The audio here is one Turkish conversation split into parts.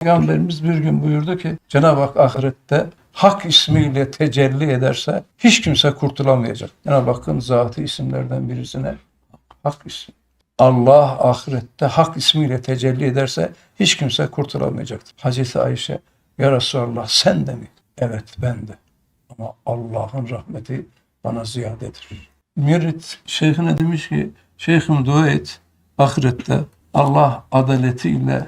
Peygamberimiz bir gün buyurdu ki Cenab-ı Hak ahirette hak ismiyle tecelli ederse hiç kimse kurtulamayacak. Cenab-ı Hakk'ın zatı isimlerden birisine hak ismi. Allah ahirette hak ismiyle tecelli ederse hiç kimse kurtulamayacaktır. Hazreti Ayşe ya Resulallah sen de mi? Evet ben de. Ama Allah'ın rahmeti bana ziyadedir. Mürit şeyhine demiş ki Şeyhim dua et ahirette Allah adaletiyle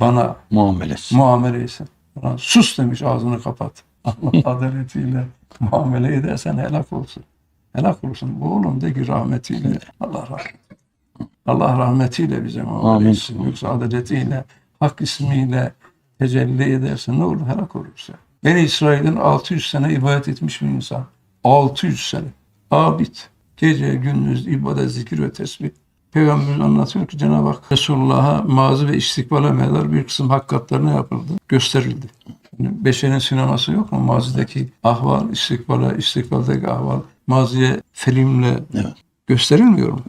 bana Muamelesi. muamele etsin. Ulan sus demiş ağzını kapat. Allah adaletiyle muamele edersen helak olsun. Helak olsun. Bu oğlum de ki rahmetiyle. Allah rahmet. Allah rahmetiyle bize muamele etsin. Yoksa adaletiyle, hak ismiyle tecelli edersen ne olur? Helak olursa. Beni İsrail'in 600 sene ibadet etmiş bir insan. 600 sene. Abid. Gece gündüz ibadet, zikir ve tesbih. Peygamberimiz anlatıyor ki Cenab-ı Hak Resulullah'a mazi ve istikbale medar bir kısım hakikatlerine yapıldı, gösterildi. Yani beşerin sineması yok mu? Mazideki ahval, istikbale, istikbaldeki ahval, maziye filmle Evet. gösterilmiyor mu?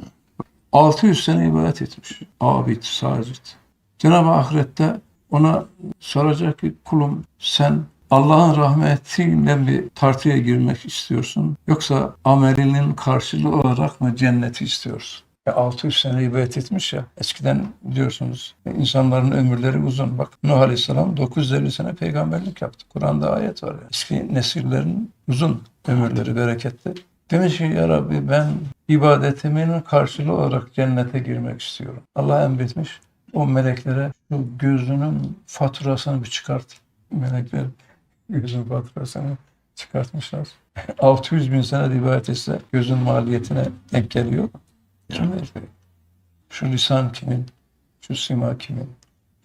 600 sene ibadet etmiş. Abid, sacit. Cenab-ı ahirette ona soracak ki kulum sen Allah'ın rahmetiyle mi tartıya girmek istiyorsun? Yoksa amelinin karşılığı olarak mı cenneti istiyorsun? E 600 sene ibadet etmiş ya. Eskiden biliyorsunuz insanların ömürleri uzun. Bak Nuh Aleyhisselam 950 sene peygamberlik yaptı. Kur'an'da ayet var ya. Eski nesillerin uzun ömürleri bereketli. Demiş ki ya Rabbi ben ibadetimin karşılığı olarak cennete girmek istiyorum. Allah emretmiş o meleklere şu gözünün faturasını bir çıkart. Melekler gözün faturasını çıkartmışlar. 600 bin sene de ibadet etse gözün maliyetine denk geliyor. Kim verir? Şu lisan kimin? Şu sima kimin?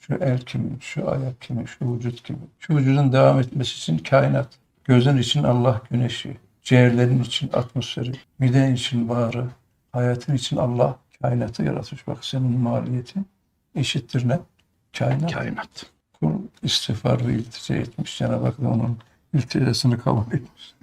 Şu el kimin? Şu ayak kimin? Şu vücut kimin? Şu vücudun devam etmesi için kainat. Gözün için Allah güneşi. Ciğerlerin için atmosferi. Miden için bağrı. Hayatın için Allah kainatı yaratmış. Bak senin maliyetin eşittir ne? Kainat. Kainat. Kul istiğfar ve iltica etmiş. Cenab-ı Hak da onun ilticasını kabul etmiş.